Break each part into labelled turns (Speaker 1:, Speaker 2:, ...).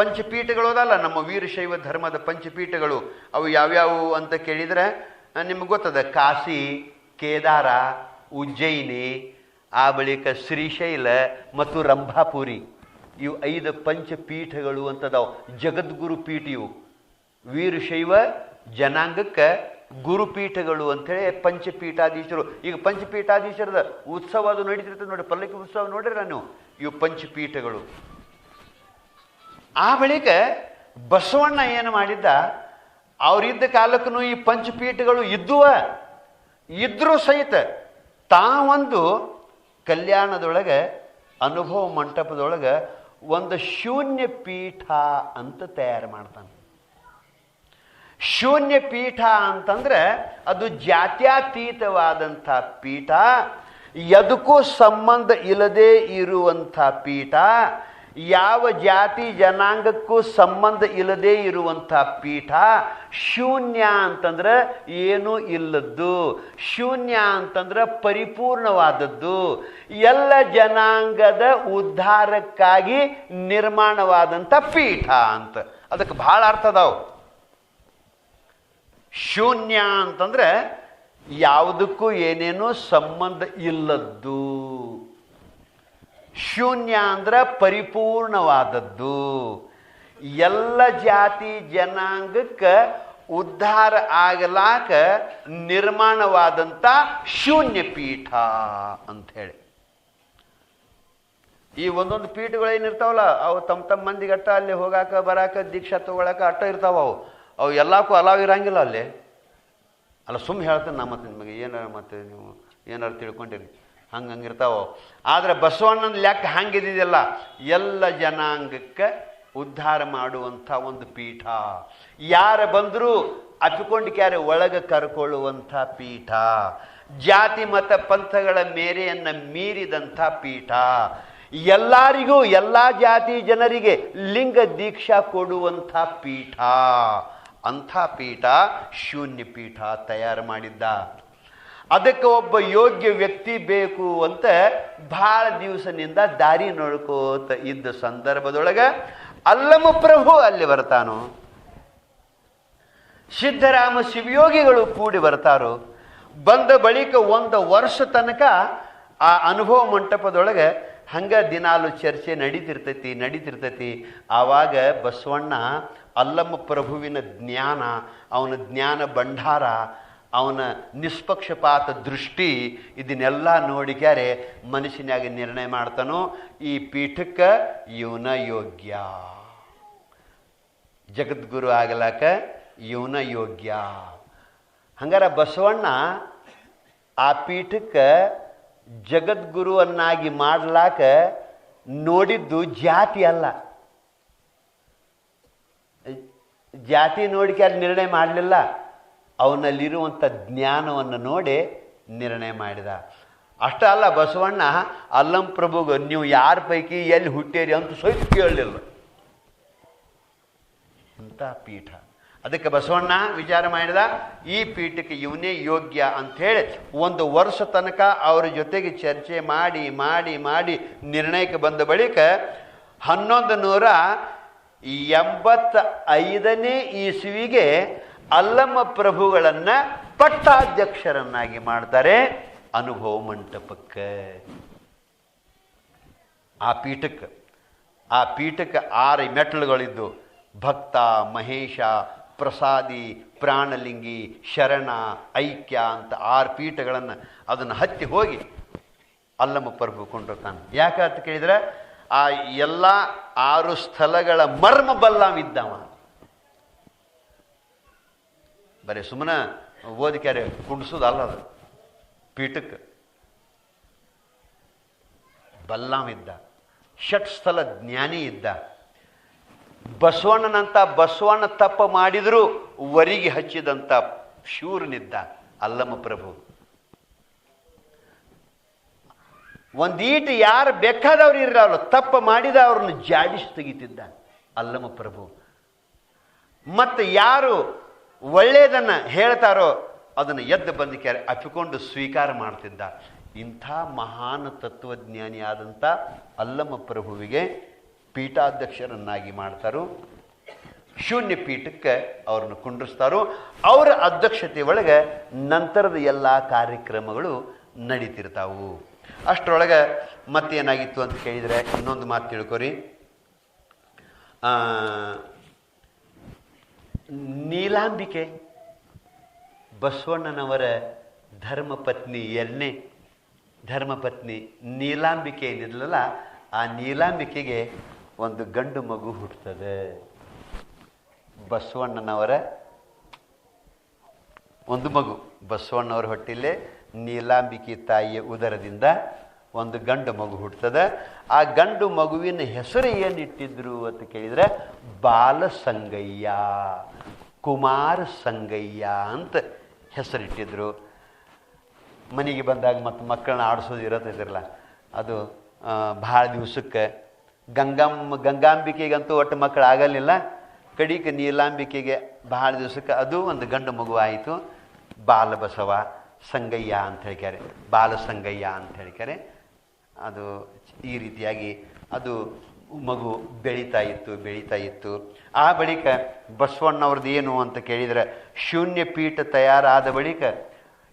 Speaker 1: ಪಂಚಪೀಠಗಳು ಅದಲ್ಲ, ನಮ್ಮ ವೀರಶೈವ ಧರ್ಮದ ಪಂಚಪೀಠಗಳು. ಅವು ಯಾವ್ಯಾವು ಅಂತ ಕೇಳಿದರೆ ನಿಮ್ಗೆ ಗೊತ್ತದ, ಕಾಶಿ, ಕೇದಾರ, ಉಜ್ಜಯಿನಿ, ಆ ಬಳಿಕ ಶ್ರೀಶೈಲ ಮತ್ತು ರಂಭಾಪುರಿ. ಇವು ಐದು ಪಂಚಪೀಠಗಳು ಅಂತದಾವು. ಜಗದ್ಗುರು ಪೀಠ ಇವು. ವೀರಶೈವ, ಜನಾಂಗಕ್ಕೆ ಗುರುಪೀಠಗಳು ಅಂಥೇಳಿ ಪಂಚಪೀಠಾಧೀಶರು. ಈಗ ಪಂಚಪೀಠಾಧೀಶರದ ಉತ್ಸವ ಅದು ನಡೀತಿರ್ತದೆ ನೋಡಿ, ಪಲ್ಲಕ್ಕಿ ಉತ್ಸವ ನೋಡಿರ ನೀವು? ಇವು ಪಂಚಪೀಠಗಳು. ಆ ಬಳಿಕ ಬಸವಣ್ಣ ಏನು ಮಾಡಿದ್ದ? ಅವರಿದ್ದ ಕಾಲಕ್ಕೂ ಈ ಪಂಚಪೀಠಗಳು ಇದ್ದುವ, ಇದ್ರೂ ಸಹಿತ ತಾವೊಂದು ಕಲ್ಯಾಣದೊಳಗೆ, ಅನುಭವ ಮಂಟಪದೊಳಗೆ ಒಂದು ಶೂನ್ಯ ಪೀಠ ಅಂತ ತಯಾರು ಮಾಡ್ತಾನೆ. ಶೂನ್ಯ ಪೀಠ ಅಂತಂದ್ರೆ ಅದು ಜಾತ್ಯತೀತವಾದಂಥ ಪೀಠ ಎದಕ್ಕೂ ಸಂಬಂಧ ಇಲ್ಲದೆ ಇರುವಂಥ ಪೀಠ ಯಾವ ಜಾತಿ ಜನಾಂಗಕ್ಕೂ ಸಂಬಂಧ ಇಲ್ಲದೇ ಇರುವಂಥ ಪೀಠ ಶೂನ್ಯ ಅಂತಂದ್ರೆ ಏನೂ ಇಲ್ಲದ್ದು. ಶೂನ್ಯ ಅಂತಂದ್ರೆ ಪರಿಪೂರ್ಣವಾದದ್ದು. ಎಲ್ಲ ಜನಾಂಗದ ಉದ್ಧಾರಕ್ಕಾಗಿ ನಿರ್ಮಾಣವಾದಂಥ ಪೀಠ ಅಂತ. ಅದಕ್ಕೆ ಬಹಳ ಅರ್ಥ ಅದಾವು. ಶೂನ್ಯ ಅಂತಂದ್ರೆ ಯಾವುದಕ್ಕೂ ಏನೇನೂ ಸಂಬಂಧ ಇಲ್ಲದ್ದು. ಶೂನ್ಯ ಅಂದ್ರೆ ಪರಿಪೂರ್ಣವಾದದ್ದು. ಎಲ್ಲ ಜಾತಿ ಜನಾಂಗಕ್ಕೆ ಉದ್ಧಾರ ಆಗಲಾಕ ನಿರ್ಮಾಣವಾದಂಥ ಶೂನ್ಯ ಪೀಠ ಅಂತ ಹೇಳಿ ಈ ಒಂದೊಂದು ಪೀಠಗಳು ಏನಿರ್ತಾವಲ್ಲ, ಅವು ತಮ್ಮ ತಮ್ಮ ಮಂದಿಗಟ್ಟ ಅಲ್ಲಿ ಹೋಗಾಕ, ಬರಾಕ, ದೀಕ್ಷಾ ತಗೊಳಕ ಅಟ್ಟ ಇರ್ತಾವ ಅವು. ಅವು ಎಲ್ಲಕ್ಕೂ ಅಲಾವ್ ಇರಂಗಿಲ್ಲ ಅಲ್ಲಿ. ಅಲ್ಲ ಸುಮ್ಮನೆ ಹೇಳ್ತೇನೆ ನಾ ಮತ್ತೆ ನಿಮಗೆ, ಏನಾರ ಮತ್ತೆ ನೀವು ಏನಾರು ತಿಳ್ಕೊಂಡಿರಿ. ಹಂಗೆ ಹಂಗಿರ್ತಾವೆ ಆದರೆ ಬಸವಣ್ಣನ ಲೆಕ್ಕ ಹಂಗಿದ್ದಿದೆಯಲ್ಲ ಎಲ್ಲ ಜನಾಂಗಕ್ಕೆ ಉದ್ಧಾರ ಮಾಡುವಂಥ ಒಂದು ಪೀಠ. ಯಾರು ಬಂದರೂ ಅಪ್ಪಿಕೊಂಡು ಕ್ಯಾರೆ ಒಳಗೆ ಕರ್ಕೊಳ್ಳುವಂಥ ಪೀಠ. ಜಾತಿ, ಮತ, ಪಂಥಗಳ ಮೇರೆಯನ್ನು ಮೀರಿದಂಥ ಪೀಠ. ಎಲ್ಲರಿಗೂ, ಎಲ್ಲ ಜಾತಿ ಜನರಿಗೆ ಲಿಂಗ ದೀಕ್ಷಾ ಕೊಡುವಂಥ ಪೀಠ. ಅಂಥ ಪೀಠ ಶೂನ್ಯ ಪೀಠ ತಯಾರು ಮಾಡಿದ್ದ. ಅದಕ್ಕೆ ಒಬ್ಬ ಯೋಗ್ಯ ವ್ಯಕ್ತಿ ಬೇಕು ಅಂತ ಭಾಳ ದಿವಸನಿಂದ ದಾರಿ ನೋಡ್ಕೋತ ಇದ್ದ ಸಂದರ್ಭದೊಳಗೆ ಅಲ್ಲಮ ಪ್ರಭು ಅಲ್ಲಿ ಬರ್ತಾನು. ಸಿದ್ಧರಾಮ ಶಿವಯೋಗಿಗಳು ಕೂಡಿ ಬರ್ತಾರೋ. ಬಂದ ಬಳಿಕ ಒಂದು ವರ್ಷ ತನಕ ಆ ಅನುಭವ ಮಂಟಪದೊಳಗೆ ಹಂಗ ದಿನಾಲು ಚರ್ಚೆ ನಡೀತಿರ್ತೈತಿ ನಡೀತಿರ್ತೈತಿ. ಆವಾಗ ಬಸವಣ್ಣ ಅಲ್ಲಮ್ಮ ಪ್ರಭುವಿನ ಜ್ಞಾನ, ಅವನ ಜ್ಞಾನ ಭಂಡಾರ ಅವನ ನಿಷ್ಪಕ್ಷಪಾತ ದೃಷ್ಟಿ ಇದನ್ನೆಲ್ಲ ನೋಡಿಕ್ಯಾರೆ ಮನುಷ್ಯನಾಗಿ ನಿರ್ಣಯ ಮಾಡ್ತಾನೋ, ಈ ಪೀಠಕ್ಕೆ ಇವನ ಯೋಗ್ಯ. ಜಗದ್ಗುರು ಆಗಲಾಕ ಇವನ ಯೋಗ್ಯ. ಹಂಗಾರ ಬಸವಣ್ಣ ಆ ಪೀಠಕ್ಕೆ ಜಗದ್ಗುರುವನ್ನಾಗಿ ಮಾಡ್ಲಾಕ ನೋಡಿದ್ದು ಜಾತಿ ಅಲ್ಲ. ಜಾತಿ ನೋಡಿಕೆ ಅಲ್ಲಿ ನಿರ್ಣಯ ಮಾಡಲಿಲ್ಲ. ಅವನಲ್ಲಿರುವಂಥ ಜ್ಞಾನವನ್ನು ನೋಡಿ ನಿರ್ಣಯ ಮಾಡಿದ. ಅಷ್ಟ ಅಲ್ಲ ಬಸವಣ್ಣ, ಅಲ್ಲಂ ಪ್ರಭುಗೆ, ನೀವು ಯಾರ ಪೈಕಿ ಎಲ್ಲಿ ಹುಟ್ಟೇರಿ ಅಂತ ಸ್ವಲ್ಪ ಕೇಳಲಿಲ್ಲ. ಅಂತ ಪೀಠ. ಅದಕ್ಕೆ ಬಸವಣ್ಣ ವಿಚಾರ ಮಾಡಿದ, ಈ ಪೀಠಕ್ಕೆ ಇವನೇ ಯೋಗ್ಯ ಅಂಥೇಳಿ ಒಂದು ವರ್ಷ ತನಕ ಅವರ ಜೊತೆಗೆ ಚರ್ಚೆ ಮಾಡಿ ಮಾಡಿ ಮಾಡಿ ನಿರ್ಣಯಕ್ಕೆ ಬಂದ ಬಳಿಕ ಹನ್ನೊಂದು ನೂರ ಎಂಬತ್ತ ಐದನೇ ಇಸುವಿಗೆ ಅಲ್ಲಮ್ಮ ಪ್ರಭುಗಳನ್ನು ಪಟ್ಟಾಧ್ಯಕ್ಷರನ್ನಾಗಿ ಮಾಡ್ತಾರೆ ಅನುಭವ ಮಂಟಪಕ್ಕೆ. ಆ ಪೀಠಕ್ಕೆ ಆ ಪೀಠಕ್ಕೆ ಆರು ಮೆಟ್ಲುಗಳಿದ್ದು ಭಕ್ತ, ಮಹೇಶ, ಪ್ರಸಾದಿ, ಪ್ರಾಣಲಿಂಗಿ, ಶರಣ, ಐಕ್ಯ ಅಂತ ಆರು ಪೀಠಗಳನ್ನು ಅದನ್ನು ಹತ್ತಿ ಹೋಗಿ ಅಲ್ಲಮ್ಮ ಪ್ರಭು ಕೊಂಡಿರ್ತಾನೆ. ಯಾಕೆ ಅಂತ ಕೇಳಿದ್ರೆ, ಆ ಎಲ್ಲ ಆರು ಸ್ಥಳಗಳ ಮರ್ಮ ಬಲ್ಲವಿದ್ದವ ಬರೀ ಸುಮ್ಮನೆ ಓದಿಕ್ಯಾರೆ ಕುಂಡಿಸೋದಲ್ಲ ಅದು. ಪೀಠಕ್ಕೆ. ಬಲ್ಲಾಮಿದ್ದ ಷಟ್ ಸ್ಥಲ ಜ್ಞಾನಿ ಇದ್ದ. ಬಸವಣ್ಣನಂತ ಬಸವಣ್ಣ ತಪ್ಪ ಮಾಡಿದರೂ ವರಿಗೆ ಹಚ್ಚಿದಂಥ ಶೂರನಿದ್ದ. ಅಲ್ಲಮ್ಮ ಪ್ರಭು. ಒಂದೀಟು ಯಾರು ಬೇಕಾದವ್ರು ಇರಲ್ಲ ತಪ್ಪ ಮಾಡಿದ ಅವ್ರನ್ನ ಜಾಡಿಸಿ ತೆಗಿತಿದ್ದ. ಅಲ್ಲಮ್ಮ ಪ್ರಭು. ಮತ್ತು ಯಾರು ಒಳ್ಳೆಯದನ್ನು ಹೇಳ್ತಾರೋ ಅದನ್ನು ಎದ್ದು ಬಂದಿಕ್ಯಾರೆ ಅಪ್ಪಿಕೊಂಡು ಸ್ವೀಕಾರ ಮಾಡ್ತಿದ್ದ. ಇಂಥ ಮಹಾನ್ ತತ್ವಜ್ಞಾನಿಯಾದಂಥ ಅಲ್ಲಮ್ಮ ಪ್ರಭುವಿಗೆ ಪೀಠಾಧ್ಯಕ್ಷರನ್ನಾಗಿ ಮಾಡ್ತಾರೋ. ಶೂನ್ಯ ಪೀಠಕ್ಕೆ ಅವ್ರನ್ನ ಕುಂಡ್ರಿಸ್ತಾರೋ. ಅವರ ಅಧ್ಯಕ್ಷತೆ ಒಳಗೆ ನಂತರದ ಎಲ್ಲ ಕಾರ್ಯಕ್ರಮಗಳು ನಡೀತಿರ್ತಾವು. ಅಷ್ಟರೊಳಗೆ ಮತ್ತೇನಾಗಿತ್ತು ಅಂತ ಕೇಳಿದರೆ ಇನ್ನೊಂದು ಮಾತು ತಿಳ್ಕೊರಿ. ನೀಲಾಂಬಿಕೆ. ಬಸವಣ್ಣನವರ ಧರ್ಮಪತ್ನಿ ಎರಡನೇ ಧರ್ಮಪತ್ನಿ ನೀಲಾಂಬಿಕೆ ಏನಿರಲಿಲ್ಲ ಆ ನೀಲಾಂಬಿಕೆಗೆ ಒಂದು ಗಂಡು ಮಗು ಹುಟ್ಟುತ್ತದೆ ಬಸವಣ್ಣನವರ ಒಂದು ಮಗು. ಬಸವಣ್ಣವರ ಹೊಟ್ಟಿಲ್ಲೇ ನೀಲಾಂಬಿಕೆ ತಾಯಿಯ ಉದರದಿಂದ ಒಂದು ಗಂಡು ಮಗು ಹುಟ್ಟುತ್ತದೆ ಆ ಗಂಡು ಮಗುವಿನ ಹೆಸರು ಏನಿಟ್ಟಿದ್ರು ಅಂತ ಕೇಳಿದರೆ ಬಾಲಸಂಗಯ್ಯ ಕುಮಾರ ಸಂಗಯ್ಯ ಅಂತ ಹೆಸರಿಟ್ಟಿದ್ರು. ಮನೆಗೆ ಬಂದಾಗ ಮತ್ತು ಮಕ್ಕಳನ್ನ ಆಡಿಸೋದು ಇರತ್ತಿದ್ರಲ್ಲ ಅದು ಭಾಳ ದಿವಸಕ್ಕೆ. ಗಂಗಮ್ಮ ಗಂಗಾಂಬಿಕೆಗಂತೂ ಒಟ್ಟು ಮಕ್ಕಳು ಆಗಲಿಲ್ಲ. ಕಡಿಕ ನೀಲಾಂಬಿಕೆಗೆ ಭಾಳ ದಿವಸಕ್ಕೆ ಅದು ಒಂದು ಗಂಡು ಮಗು ಆಯಿತು. ಬಾಲಬಸವ ಸಂಗಯ್ಯ ಅಂತ ಹೇಳ್ತಾರೆ ಬಾಲಸಂಗಯ್ಯ ಅಂತ ಹೇಳ್ತಾರೆ ಅದು ಈ ರೀತಿಯಾಗಿ ಅದು ಮಗು ಬೆಳೀತಾ ಇತ್ತು ಬೆಳೀತಾ ಇತ್ತು. ಆ ಬಳಿಕ ಬಸವಣ್ಣವ್ರದ್ದು ಏನು ಅಂತ ಕೇಳಿದರೆ, ಶೂನ್ಯ ಪೀಠ ತಯಾರಾದ ಬಳಿಕ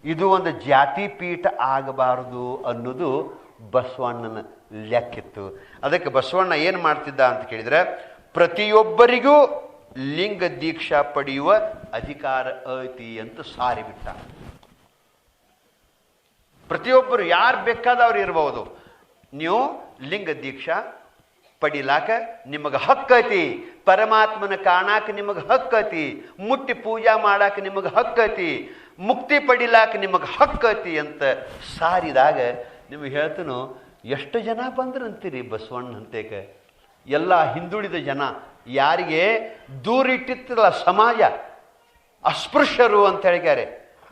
Speaker 1: ಇದು ಒಂದು ಜಾತಿ ಪೀಠ ಆಗಬಾರದು ಅನ್ನೋದು ಬಸವಣ್ಣನ ಲೆಕ್ಕಿತ್ತು. ಅದಕ್ಕೆ ಬಸವಣ್ಣ ಏನು ಮಾಡ್ತಿದ್ದ ಅಂತ ಕೇಳಿದರೆ, ಪ್ರತಿಯೊಬ್ಬರಿಗೂ ಲಿಂಗ ದೀಕ್ಷಾ ಪಡೆಯುವ ಅಧಿಕಾರ ಐತಿ ಅಂತ ಸಾರಿಬಿಟ್ಟ. ಪ್ರತಿಯೊಬ್ಬರು ಯಾರು ಬೇಕಾದವ್ರು ಇರ್ಬೋದು. ನೀವು ಲಿಂಗ ದೀಕ್ಷಾ ಪಡಿಲಾಕ ನಿಮಗೆ ಹಕ್ಕೈತಿ ಪರಮಾತ್ಮನ ಕಾಣಾಕ ನಿಮಗೆ ಹಕ್ಕೈತಿ ಮುಟ್ಟಿ ಪೂಜಾ ಮಾಡಾಕ ನಿಮಗೆ ಹಕ್ಕೈತಿ ಮುಕ್ತಿ ಪಡಿಲಾಕ ನಿಮಗೆ ಹಕ್ಕೈತಿ ಅಂತ ಸಾರಿದಾಗ ನಿಮಗೆ ಹೇಳ್ತನು, ಎಷ್ಟು ಜನ ಬಂದ್ರಂತೀರಿ ಬಸವಣ್ಣ ಅಂತೇಕ? ಎಲ್ಲ ಹಿಂದುಳಿದ ಜನ ಯಾರಿಗೆ ದೂರಿಟ್ಟಿತ್ತಲ್ಲ ಸಮಾಜ? ಅಸ್ಪೃಶ್ಯರು ಅಂತ ಹೇಳಿದ್ದಾರೆ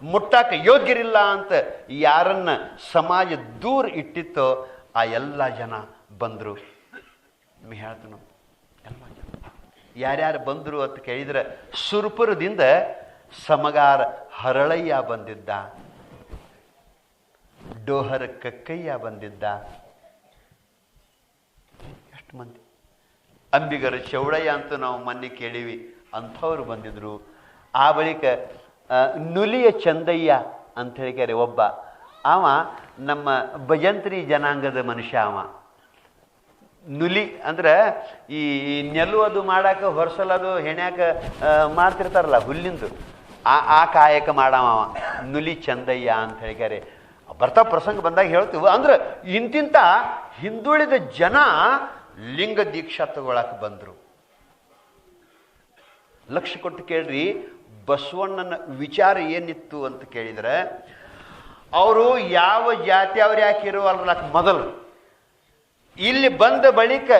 Speaker 1: ಮುಟ್ಟಾಕ ಯೋಗ್ಯರಿಲ್ಲ ಅಂತ ಯಾರನ್ನ ಸಮಾಜ ದೂರ ಇಟ್ಟಿತ್ತೋ ಆ ಎಲ್ಲ ಜನ ಬಂದರು. ಹೇಳ್ತನು ಎಲ್ಲ ಜನ. ಯಾರ್ಯಾರು ಬಂದರು ಅಂತ ಕೇಳಿದರೆ ಸುರ್ಪುರದಿಂದ ಸಮಗಾರ ಹರಳಯ್ಯ ಬಂದಿದ್ದ. ಡೋಹರ ಕಕ್ಕಯ್ಯ ಬಂದಿದ್ದ. ಎಷ್ಟು ಮಂದಿ? ಅಂಬಿಗರ ಚೌಡಯ್ಯ ಅಂತ ನಾವು ಮೊನ್ನೆ ಕೇಳಿವಿ. ಅಂಥವ್ರು ಬಂದಿದ್ರು. ಆ ಬಳಿಕ ನುಲಿಯ ಚಂದಯ್ಯ ಅಂತ ಹೇಳಿದ್ದಾರೆ ಒಬ್ಬ. ಅವ ನಮ್ಮ ಭಜಂತ್ರಿ ಜನಾಂಗದ ಮನುಷ್ಯ ಅವ. ನುಲಿ ಅಂದ್ರೆ ಈ ನೆಲ್ಲು ಅದು ಮಾಡಾಕ ಹೊರಸಲದು ಹೆಣ್ಯಾಕ ಮಾಡ್ತಿರ್ತಾರಲ್ಲ ಹುಲ್ಲಿಂದು. ಆ ಆ ಕಾಯಕ ಮಾಡವ ನುಲಿ ಚಂದಯ್ಯ ಅಂತ ಹೇಳಿದ್ದಾರೆ ಬರ್ತಾ ಪ್ರಸಂಗ ಬಂದಾಗ ಹೇಳ್ತೀವಿ. ಅಂದ್ರೆ ಇಂತಿಂತ ಹಿಂದುಳಿದ ಜನ ಲಿಂಗ ದೀಕ್ಷಾ ತಗೊಳಕ್ಕೆ ಬಂದರು. ಲಕ್ಷ ಕೊಟ್ಟು ಕೇಳ್ರಿ, ಬಸವಣ್ಣನ ವಿಚಾರ ಏನಿತ್ತು ಅಂತ ಕೇಳಿದರೆ ಅವರು ಯಾವ ಜಾತಿ ಅವ್ರು ಯಾಕೆ ಇರುವಲ್ಲ ಮೊದಲು. ಇಲ್ಲಿ ಬಂದ ಬಳಿಕ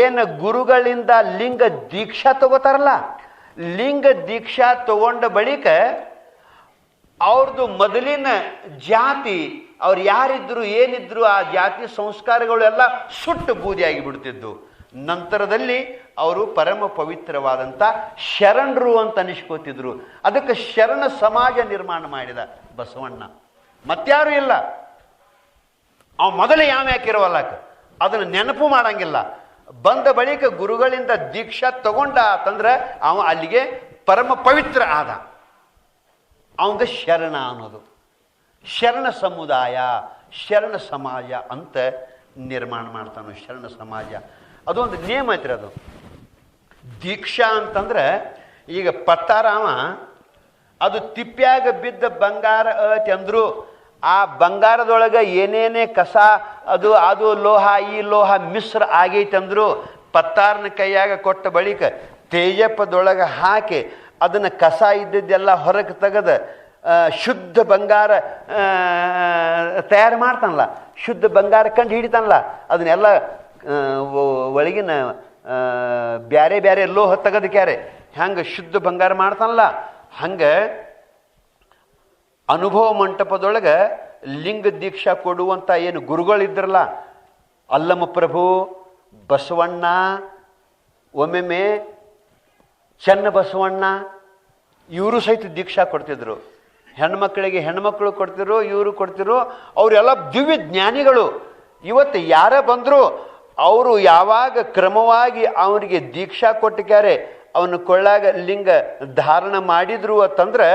Speaker 1: ಏನು ಗುರುಗಳಿಂದ ಲಿಂಗ ದೀಕ್ಷಾ ತಗೋತಾರಲ್ಲ, ಲಿಂಗ ದೀಕ್ಷಾ ತಗೊಂಡ ಬಳಿಕ ಅವ್ರದ್ದು ಮೊದಲಿನ ಜಾತಿ, ಅವ್ರು ಯಾರಿದ್ರು ಏನಿದ್ರು ಆ ಜಾತಿ ಸಂಸ್ಕಾರಗಳೆಲ್ಲ ಸುಟ್ಟು ಬೂದಿಯಾಗಿ ಬಿಡ್ತಿದ್ದು ನಂತರದಲ್ಲಿ ಅವರು ಪರಮ ಪವಿತ್ರವಾದಂಥ ಶರಣರು ಅಂತ ಅನಿಸ್ಕೋತಿದ್ರು. ಅದಕ್ಕೆ ಶರಣ ಸಮಾಜ ನಿರ್ಮಾಣ ಮಾಡಿದ ಬಸವಣ್ಣ. ಮತ್ಯಾರು ಇಲ್ಲ. ಅವ ಮೊದಲು ಯಾವ ಯಾಕಿರವಲ್ಲಕ ಅದನ್ನು ನೆನಪು ಮಾಡಂಗಿಲ್ಲ. ಬಂದ ಬಳಿಕ ಗುರುಗಳಿಂದ ದೀಕ್ಷಾ ತಗೊಂಡ ಅಂತಂದ್ರೆ ಅವ ಅಲ್ಲಿಗೆ ಪರಮ ಪವಿತ್ರ ಆದ. ಅವನ ಶರಣ ಅನ್ನೋದು. ಶರಣ ಸಮುದಾಯ, ಶರಣ ಸಮಾಜ ಅಂತ ನಿರ್ಮಾಣ ಮಾಡ್ತಾನೆ ಶರಣ ಸಮಾಜ. ಅದೊಂದು ನಿಯಮ ಐತ್ರಿ ಅದು. ದೀಕ್ಷಾ ಅಂತಂದ್ರೆ ಈಗ ಪತ್ತಾರಾಮ, ಅದು ತಿಪ್ಪ್ಯಾಗ ಬಿದ್ದ ಬಂಗಾರ ಅಂದ್ರು ಆ ಬಂಗಾರದೊಳಗೆ ಏನೇನೇ ಕಸ, ಅದು ಅದು ಲೋಹ, ಈ ಲೋಹ ಮಿಶ್ರ ಆಗೈತಂದ್ರು ಪತ್ತಾರನ ಕೈಯಾಗ ಕೊಟ್ಟ ಬಳಿಕ ತೇಜಪ್ಪದೊಳಗೆ ಹಾಕಿ ಅದನ್ನು ಕಸ ಇದ್ದಿದ್ದೆಲ್ಲ ಹೊರಗೆ ತೆಗೆದು ಶುದ್ಧ ಬಂಗಾರ ತಯಾರು ಮಾಡ್ತಾನಲ್ಲ, ಶುದ್ಧ ಬಂಗಾರ ಕಂಡು ಹಿಡಿತಾನಲ್ಲ, ಅದನ್ನೆಲ್ಲ ಒಳಗಿನ ಬ್ಯಾರೆ ಬ್ಯಾರೆ ಲೋಹ ತೆಗೆದಕ್ಯಾರೆ ಹೆಂಗೆ ಶುದ್ಧ ಬಂಗಾರ ಮಾಡ್ತಾನಲ್ಲ, ಹಂಗೆ ಅನುಭವ ಮಂಟಪದೊಳಗೆ ಲಿಂಗ ದೀಕ್ಷಾ ಕೊಡುವಂಥ ಏನು ಗುರುಗಳಿದ್ರಲ್ಲ ಅಲ್ಲಮ ಪ್ರಭು, ಬಸವಣ್ಣ, ಒಮ್ಮೆಮ್ಮೆ ಚೆನ್ನ ಬಸವಣ್ಣ, ಇವರು ಸಹಿತ ದೀಕ್ಷಾ ಕೊಡ್ತಿದ್ರು. ಹೆಣ್ಮಕ್ಳಿಗೆ ಹೆಣ್ಮಕ್ಳು ಕೊಡ್ತಿರು ಇವರು ಕೊಡ್ತಿರು ಅವರೆಲ್ಲ ದಿವ್ಯ ಜ್ಞಾನಿಗಳು. ಇವತ್ತು ಯಾರೇ ಬಂದರೂ, ಅವರು ಯಾವಾಗ ಕ್ರಮವಾಗಿ ಅವನಿಗೆ ದೀಕ್ಷಾ ಕೊಟ್ಟಿದ್ದಾರೆ, ಅವನ ಕೊಳ್ಳಾಗ ಲಿಂಗ ಧಾರಣ ಮಾಡಿದ್ರು ಅಂತಂದ್ರೆ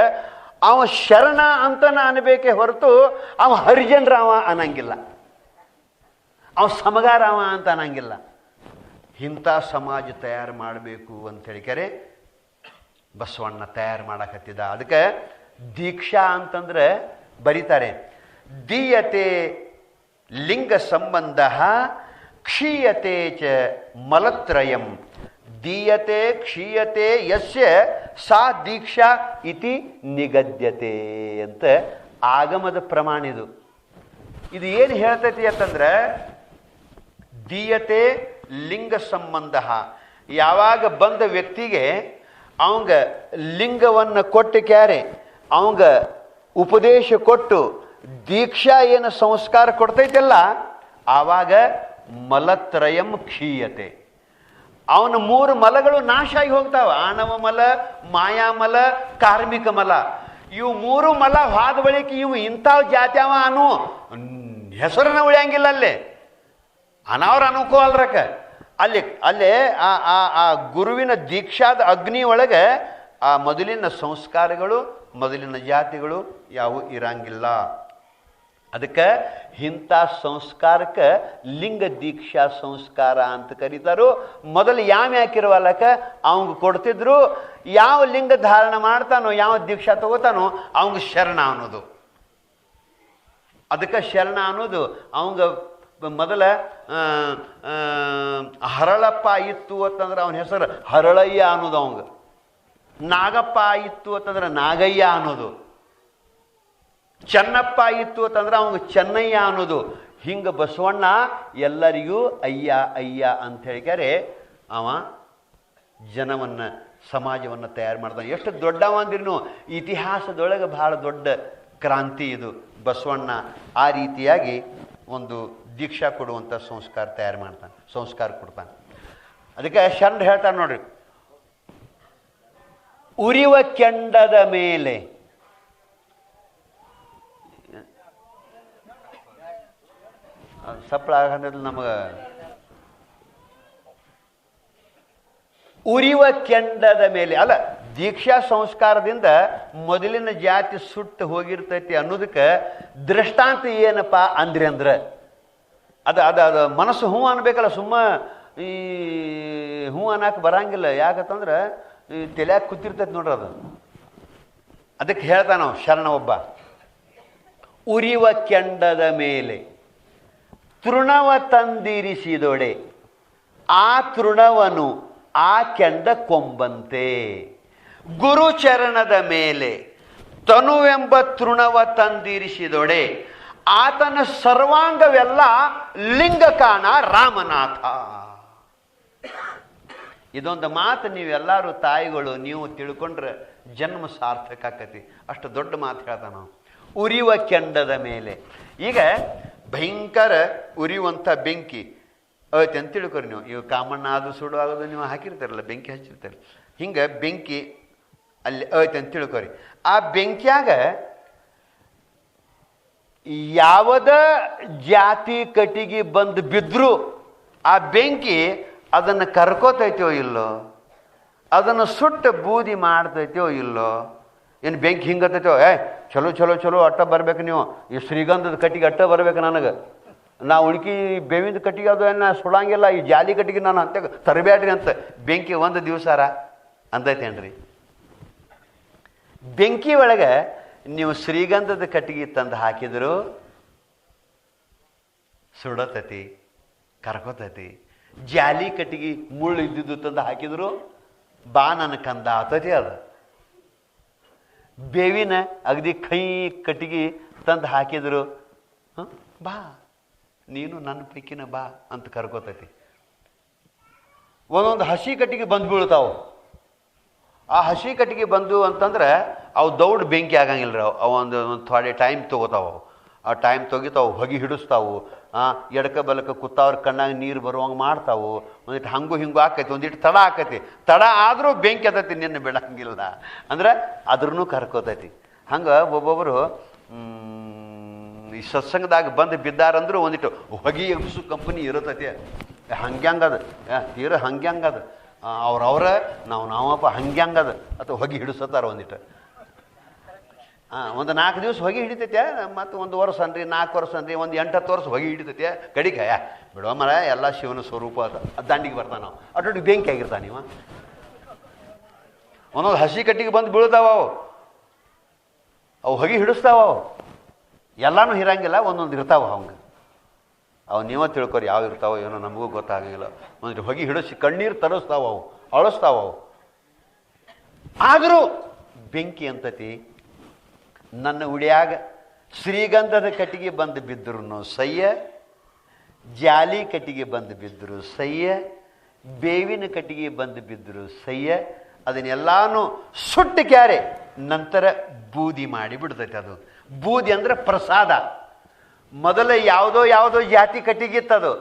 Speaker 1: ಅವ ಶರಣ ಅಂತ ಅನ್ಬೇಕೆ ಹೊರತು ಅವ ಹರಿಜನರಾವ ಅನ್ನಂಗಿಲ್ಲ. ಅವ ಸಮಗಾರವ ಅಂತ ಅನ್ನಂಗಿಲ್ಲ. ಇಂಥ ಸಮಾಜ ತಯಾರು ಮಾಡಬೇಕು ಅಂತ ಹೇಳಿಕರೆ ಬಸವಣ್ಣ ತಯಾರು ಮಾಡಕತ್ತಿದ್ದ. ಅದಕ್ಕೆ ದೀಕ್ಷಾ ಅಂತಂದ್ರೆ ಬರೀತಾರೆ, ದೀಯತೆ ಲಿಂಗ ಸಂಬಂಧ, ಕ್ಷೀಯತೆ ಚ ಮಲತ್ರಯಂ ದೀಯತೆ ಕ್ಷೀಯತೆ ಯಸ್ಯ ಸಾ ದೀಕ್ಷಾ ಇತಿ ನಿಗದ್ಯತೆ ಅಂತ ಆಗಮದ ಪ್ರಮಾಣ ಇದು. ಇದು ಏನು ಹೇಳ್ತೈತಿ ಅಂತಂದ್ರೆ, ದೀಯತೆ ಲಿಂಗ ಸಂಬಂಧ. ಯಾವಾಗ ಬಂದ ವ್ಯಕ್ತಿಗೆ ಅವಂಗ ಲಿಂಗವನ್ನು ಕೊಟ್ಟು ಕ್ಯಾರೆ, ಅವಂಗ ಉಪದೇಶ ಕೊಟ್ಟು ದೀಕ್ಷಾ ಏನು ಸಂಸ್ಕಾರ ಕೊಡ್ತೈತಲ್ಲ, ಆವಾಗ ಮಲತ್ರಯಂ ಕ್ಷೀಯತೆ. ಅವನ ಮೂರು ಮಲಗಳು ನಾಶ ಆಗಿ ಹೋಗ್ತಾವ. ಆಣವ ಮಲ ಮಾಯಾಮಲ ಕಾರ್ಮಿಕ ಮಲ. ಇವು ಮೂರು ಮಲ ಹಾದ ಬಳಿಕ ಇವು ಇಂಥವ್ ಜಾತ್ಯಾವ ಅನು. ಹೆಸರನ್ನ ಉಳಿಯಂಗಿಲ್ಲ ಅಲ್ಲೇ. ಅನಾವ್ರ ಅನುಕೂಲರಕ ಅಲ್ಲಿ, ಅಲ್ಲೇ ಆ ಆ ಆ ಗುರುವಿನ ದೀಕ್ಷಾದ ಅಗ್ನಿ ಒಳಗೆ ಆ ಮೊದಲಿನ ಸಂಸ್ಕಾರಗಳು, ಮೊದಲಿನ ಜಾತಿಗಳು ಯಾವು ಇರಂಗಿಲ್ಲ. ಅದಕ್ಕೆ ಇಂಥ ಸಂಸ್ಕಾರಕ್ಕೆ ಲಿಂಗ ದೀಕ್ಷಾ ಸಂಸ್ಕಾರ ಅಂತ ಕರೀತಾರೋ. ಮೊದಲು ಯಾವ ಯಾಕಿರುವಲ್ಲಕ ಅವಂಗೆ ಕೊಡ್ತಿದ್ರು, ಯಾವ ಲಿಂಗ ಧಾರಣ ಮಾಡ್ತಾನೋ, ಯಾವ ದೀಕ್ಷಾ ತಗೋತಾನೋ, ಅವಂಗೆ ಶರಣ ಅನ್ನೋದು. ಅದಕ್ಕೆ ಶರಣ ಅನ್ನೋದು, ಅವಂಗ ಮೊದಲ ಹರಳಪ್ಪ ಇತ್ತು ಅಂತಂದ್ರೆ ಅವನ ಹೆಸರು ಹರಳಯ್ಯ ಅನ್ನೋದು ಅವಂಗ. ನಾಗಪ್ಪ ಇತ್ತು ಅಂತಂದ್ರೆ ನಾಗಯ್ಯ ಅನ್ನೋದು. ಚೆನ್ನಪ್ಪ ಇತ್ತು ಅಂತಂದ್ರೆ ಅವಂಗ ಚೆನ್ನಯ್ಯ ಅನ್ನೋದು. ಹಿಂಗೆ ಬಸವಣ್ಣ ಎಲ್ಲರಿಗೂ ಅಯ್ಯ ಅಯ್ಯ ಅಂತ ಹೇಳಿದರೆ ಅವ ಜನವನ್ನು, ಸಮಾಜವನ್ನು ತಯಾರು ಮಾಡ್ತಾನೆ ಎಷ್ಟು ದೊಡ್ಡವ ಅಂದ್ರೂ ಇತಿಹಾಸದೊಳಗೆ ಭಾಳ ದೊಡ್ಡ ಕ್ರಾಂತಿ ಇದು ಬಸವಣ್ಣ. ಆ ರೀತಿಯಾಗಿ ಒಂದು ದೀಕ್ಷಾ ಕೊಡುವಂಥ ಸಂಸ್ಕಾರ ತಯಾರು ಮಾಡ್ತಾನೆ, ಸಂಸ್ಕಾರ ಕೊಡ್ತಾನೆ. ಅದಕ್ಕೆ ಶರಣ್ ಹೇಳ್ತಾನೆ ನೋಡ್ರಿ. ಉರಿವ ಕೆಂಡದ ಮೇಲೆ ಸಪ್ಪಳ ಆಗಂದ್ರೆ ನಮಗೆ ಉರಿವ ಕೆಂಡದ ಮೇಲೆ, ಅಲ್ಲ, ದೀಕ್ಷಾ ಸಂಸ್ಕಾರದಿಂದ ಮೊದಲಿನ ಜಾತಿ ಸುಟ್ಟು ಹೋಗಿರ್ತೈತಿ ಅನ್ನೋದಕ್ಕೆ ದೃಷ್ಟಾಂತ ಏನಪ್ಪ ಅಂದ್ರೆ ಅಂದ್ರೆ? ಅದು ಅದು ಅದು ಮನಸ್ಸು ಹ್ಞೂ ಅನ್ಬೇಕಲ್ಲ, ಸುಮ್ಮ ಈ ಹೂ ಅನ್ನಕ್ಕೆ ಬರಂಗಿಲ್ಲ. ಯಾಕಂತಂದ್ರೆ ಈ ತಲೆಯಾಗ ಕೂತಿರ್ತೈತಿ ನೋಡ್ರಿ ಅದು. ಅದಕ್ಕೆ ಹೇಳ್ತಾನ ಶರಣ ಒಬ್ಬ. ಉರಿವ ಕೆಂಡದ ಮೇಲೆ. ತೃಣವ ತಂದಿರಿಸಿದೊಡೆ. ಆ ತೃಣವನು ಆ ಕೆಂಡ ಕೊಂಬಂತೆ. ಗುರುಚರಣದ ಮೇಲೆ ತನುವೆಂಬ ತೃಣವ ತಂದಿರಿಸಿದೊಡೆ. ಆತನ ಸರ್ವಾಂಗವೆಲ್ಲ ಲಿಂಗಕಾಣ ರಾಮನಾಥ. ಇದೊಂದು ಮಾತು ನೀವೆಲ್ಲರೂ ತಾಯಿಗಳು ನೀವು ತಿಳ್ಕೊಂಡ್ರೆ ಜನ್ಮ ಸಾರ್ಥಕ ಆಕತಿ. ಅಷ್ಟು ದೊಡ್ಡ ಮಾತು ಹೇಳ್ತಾನ ಉರಿಯುವ ಕೆಂಡದ ಮೇಲೆ. ಈಗ ಭಯಂಕರ ಉರಿಯುವಂಥ ಬೆಂಕಿ. ಐತೆ ಅಂತ ತಿಳ್ಕೊರಿ ನೀವು? ಇವು ಕಾಮಣ್ಣ ಅದು ಸುಡು ಆಗೋದು ನೀವು ಹಾಕಿರ್ತಾರಲ್ಲ, ಬೆಂಕಿ ಹಚ್ಚಿರ್ತಾರೆ. ಹಿಂಗೆ ಬೆಂಕಿ ಅಲ್ಲಿ ಐತೆ ಅಂತ ತಿಳ್ಕೊರಿ? ಆ ಬೆಂಕಿಯಾಗ ಯಾವದ ಜಾತಿ ಕಟ್ಟಿಗೆ ಬಂದು ಬಿದ್ದರೂ ಆ ಬೆಂಕಿ ಅದನ್ನು ಕರ್ಕೋತೈತೋ ಇಲ್ಲೋ? ಅದನ್ನು ಸುಟ್ಟು ಬೂದಿ ಮಾಡ್ತೈತೋ ಇಲ್ಲೋ? ಏನು ಬೆಂಕಿ ಹಿಂಗತ್ತೈತೋ? ಏ ಚಲೋ ಚಲೋ ಚಲೋ ಅಟ್ಟ ಬರ್ಬೇಕು ನೀವು. ಈ ಶ್ರೀಗಂಧದ ಕಟ್ಟಿಗೆ ಅಟ್ಟ ಬರ್ಬೇಕು ನನಗೆ. ನಾ ಉಳ್ಕಿ ಬೇವಿಂದ ಕಟ್ಟಿಗೆ ಅದು ಏನು ಸುಡಂಗಿಲ್ಲ, ಈ ಜಾಲಿ ಕಟ್ಟಿಗೆ ನಾನು ಅಂತ ತರಬೇಡ್ರಿ ಅಂತ. ಬೆಂಕಿ ಒಂದು ದಿವಸಾರ ರೀ ಬೆಂಕಿ ಒಳಗೆ ನೀವು ಶ್ರೀಗಂಧದ ಕಟ್ಟಿಗೆ ತಂದು ಹಾಕಿದ್ರು, ಸುಡತತಿ, ಕರ್ಕೋತತಿ. ಜಾಲಿ ಕಟ್ಟಿಗೆ ಮುಳ್ಳು ಇದ್ದಿದ್ದು ತಂದು ಹಾಕಿದ್ರು, ಬಾ ನನ್ನ ಕಂದ ಆತತಿ ಅದು. ಬೇವಿನ ಅಗದಿ ಕೈ ಕಟ್ಟಿಗೆ ತಂದು ಹಾಕಿದ್ರು? ಬಾ. ನೀನು ನನ್ನ ಪೈಕಿನ ಬಾ ಅಂತ ಕರ್ಕೋತೈತಿ. ಒಂದೊಂದು ಹಸಿ ಕಟ್ಟಿಗೆ ಬಂದು ಬೀಳ್ತಾವು. ಆ ಹಸಿ ಕಟ್ಟಿಗೆ ಬಂದು ಅಂತಂದ್ರೆ ಅವು ದೌಡ್ ಬೆಂಕಿ ಆಗಂಗಿಲ್ಲ ಅವು. ಒಂದು ಒಂದು ಥೋಡೆ ಟೈಮ್ ತೊಗೋತಾವು ಅವು. ಆ ಟೈಮ್ ತೆಗಿತಾವು, ಹೊಗೆ ಹಿಡಿಸ್ತಾವು. ಎಡಕ ಬಲಕ ಕುತ್ತಾವ್ರ ಕಣ್ಣಾಗ ನೀರು ಬರುವಂಗೆ ಮಾಡ್ತಾವು. ಒಂದಿಟ್ಟು ಹಂಗು ಹಿಂಗು ಆಕೈತಿ ಒಂದಿಟ್ಟು ತಡ ಆಕೈತಿ. ತಡ ಆದರೂ ಬೆಂಕಿ ಅದೈತಿ ನಿನ್ನ ಬಿಡಂಗಿಲ್ಲ ಅಂದ್ರೆ ಅದ್ರೂ ಕರ್ಕೋತೈತಿ. ಹಂಗೆ ಒಬ್ಬೊಬ್ಬರು ಈ ಸತ್ಸಂಗದಾಗ ಬಂದು ಬಿದ್ದಾರಂದ್ರೆ ಒಂದಿಟ್ಟು ಹೊಗೆ ಎಬ್ಸು ಕಂಪನಿ ಇರತೈತಿ. ಹಂಗ್ಯಾಂಗದ ತೀರ ಹಂಗ್ಯಾಂಗದ ಅವ್ರವ್ರ ನಾವು ನಾವಪ್ಪ ಹಂಗ್ಯಾಂಗದ ಅಥವಾ ಹೊಗೆ ಹಿಡಿಸತ್ತಾರ ಒಂದಿಟ್ಟು ಹಾಂ ಒಂದು ನಾಲ್ಕು ದಿವಸ ಹೊಗೆ ಹಿಡಿತೈತೆ. ಮತ್ತು ಒಂದು ವರ್ಷ ಅನ್ರಿ ನಾಲ್ಕು ವರ್ಷ ಅನ್ರಿ ಒಂದು ಎಂಟು ಹತ್ತು ವರ್ಷ ಹೊಗೆ ಹಿಡಿತೈತೆ. ಕಡಿಗೆ ಬಿಡೋ ಮರ, ಎಲ್ಲ ಶಿವನ ಸ್ವರೂಪ ಅದು. ದಂಡಿಗೆ ಬರ್ತಾನೆ ನಾವು ಅಟೊಟ್ಟಿಗೆ ಬೆಂಕಿ ಆಗಿರ್ತಾನೆ ನೀವು ಒಂದೊಂದು ಹಸಿ ಕಟ್ಟಿಗೆ ಬಂದು ಬೀಳ್ತಾವ ಅವು. ಅವು ಹೊಗೆ ಹಿಡಿಸ್ತಾವ ಅವು. ಎಲ್ಲಾನು ಹಿರಂಗಿಲ್ಲ, ಒಂದೊಂದು ಇರ್ತಾವ ಅವಂಗೆ. ಅವು ನೀವೇ ತಿಳ್ಕೊರಿ ಯಾವ ಇರ್ತಾವೋ, ಏನೋ ನಮಗೂ ಗೊತ್ತಾಗಂಗಿಲ್ಲ. ಒಂದು ಹೊಗೆ ಹಿಡಿಸಿ ಕಣ್ಣೀರು ತರಿಸ್ತಾವ ಅವು, ಅಳಿಸ್ತಾವ ಅವು. ಆದರೂ ಬೆಂಕಿ ಅಂತತಿ. ನನ್ನ ಉಡಿಯಾಗ ಶ್ರೀಗಂಧದ ಕಟ್ಟಿಗೆ ಬಂದು ಬಿದ್ದರು ಸಯ್ಯ ಜಾಲಿ ಕಟ್ಟಿಗೆ ಬಂದು ಬಿದ್ದರು ಸಯ್ಯ ಬೇವಿನ ಕಟ್ಟಿಗೆ ಬಂದು ಬಿದ್ದರು ಸಯ್ಯ ಅದನ್ನೆಲ್ಲಾನು ಸುಟ್ಟು ಕ್ಯಾರೆ, ನಂತರ ಬೂದಿ ಮಾಡಿ ಬಿಡ್ತೈತೆ ಅದು. ಬೂದಿ ಅಂದ್ರೆ ಪ್ರಸಾದ. ಮೊದಲು ಯಾವುದೋ ಯಾವುದೋ ಜಾತಿ ಕಟ್ಟಿಗಿತ್ತದು